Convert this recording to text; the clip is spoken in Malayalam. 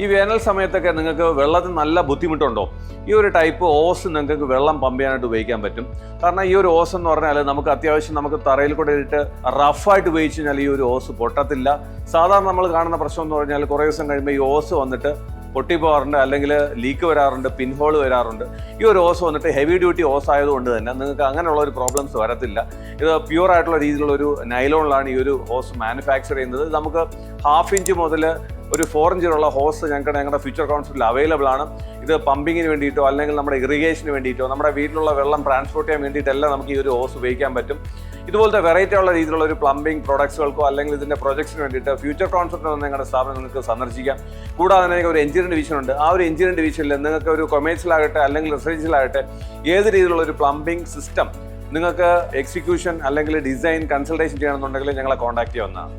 ഈ വേനൽ സമയത്തൊക്കെ നിങ്ങൾക്ക് വെള്ളത്തിന് നല്ല ബുദ്ധിമുട്ടുണ്ടോ? ഈ ഒരു ടൈപ്പ് ഓസ് നിങ്ങൾക്ക് വെള്ളം പമ്പ് ചെയ്യാനായിട്ട് ഉപയോഗിക്കാൻ പറ്റും. കാരണം ഈ ഒരു ഓസ് എന്ന് പറഞ്ഞാൽ നമുക്ക് അത്യാവശ്യം നമുക്ക് തറയിൽ കൂടെ ഇട്ട് റഫായിട്ട് ഉപയോഗിച്ച് കഴിഞ്ഞാൽ ഈ ഒരു ഓസ് പൊട്ടത്തില്ല. സാധാരണ നമ്മൾ കാണുന്ന പ്രശ്നം എന്ന് പറഞ്ഞാൽ കുറേ ദിവസം കഴിയുമ്പോൾ ഈ ഓസ് വന്നിട്ട് പൊട്ടിപ്പോകാറുണ്ട് അല്ലെങ്കിൽ ലീക്ക് വരാറുണ്ട് പിൻഹോൾ വരാറുണ്ട്. ഈ ഒരു ഓസ് വന്നിട്ട് ഹെവി ഡ്യൂട്ടി ഓസ് ആയതുകൊണ്ട് തന്നെ നിങ്ങൾക്ക് അങ്ങനെയുള്ള ഒരു പ്രോബ്ലംസ് വരത്തില്ല. ഇത് പ്യൂർ ആയിട്ടുള്ള രീതിയിലുള്ള ഒരു നൈലോണിലാണ് ഈ ഒരു ഓസ് മാനുഫാക്ചർ ചെയ്യുന്നത്. നമുക്ക് ഹാഫ് ഇഞ്ച് മുതൽ ഒരു ഫോർ ഇഞ്ചിലുള്ള ഹോസ് ഞങ്ങൾക്ക് ഞങ്ങളുടെ ഫ്യൂച്ചർ കൗൺസിലിൽ അവൈലബിൾ ആണ്. ഇത് പമ്പിങ്ങിന് വേണ്ടിയിട്ടോ അല്ലെങ്കിൽ നമ്മുടെ ഇറിഗേഷന് വേണ്ടിയിട്ടോ നമ്മുടെ വീട്ടിലുള്ള വെള്ളം ട്രാൻസ്പോർട്ട് ചെയ്യാൻ വേണ്ടിയിട്ടെല്ലാം നമുക്ക് ഈ ഒരു ഹോസ് ഉപയോഗിക്കാൻ പറ്റും. ഇതുപോലത്തെ വെറൈറ്റി ഉള്ള രീതിയിലുള്ള ഒരു പ്ലംബിംഗ് പ്രൊഡക്ട്സുകൾക്കോ അല്ലെങ്കിൽ ഇതിന്റെ പ്രൊജക്ട്സിന് വേണ്ടിയിട്ട് ഫ്യൂച്ചർ കോൺസെപ്റ്റ് വന്ന് നിങ്ങളുടെ സ്ഥാപനം നിങ്ങൾക്ക് സന്ദർശിക്കാം. കൂടാതെ തന്നെ ഒരു എഞ്ചിനീയറിംഗ് ഡിവിഷൻ ഉണ്ട്. ആ ഒരു എഞ്ചിനീയറിംഗ് ഡിവിഷനിൽ നിങ്ങൾക്ക് ഒരു കൊമേഴ്സിലാകട്ടെ അല്ലെങ്കിൽ റെസിഡൻഷ്യലാകട്ടെ ഏത് രീതിയിലുള്ള ഒരു പ്ലംബിംഗ് സിസ്റ്റം നിങ്ങൾക്ക് എക്സിക്യൂഷൻ അല്ലെങ്കിൽ ഡിസൈൻ കൺസൾട്ടേഷൻ ചെയ്യണമെന്നുണ്ടെങ്കിൽ ഞങ്ങളെ കോൺടാക്ട് ചെയ്യാവുന്നതാണ്.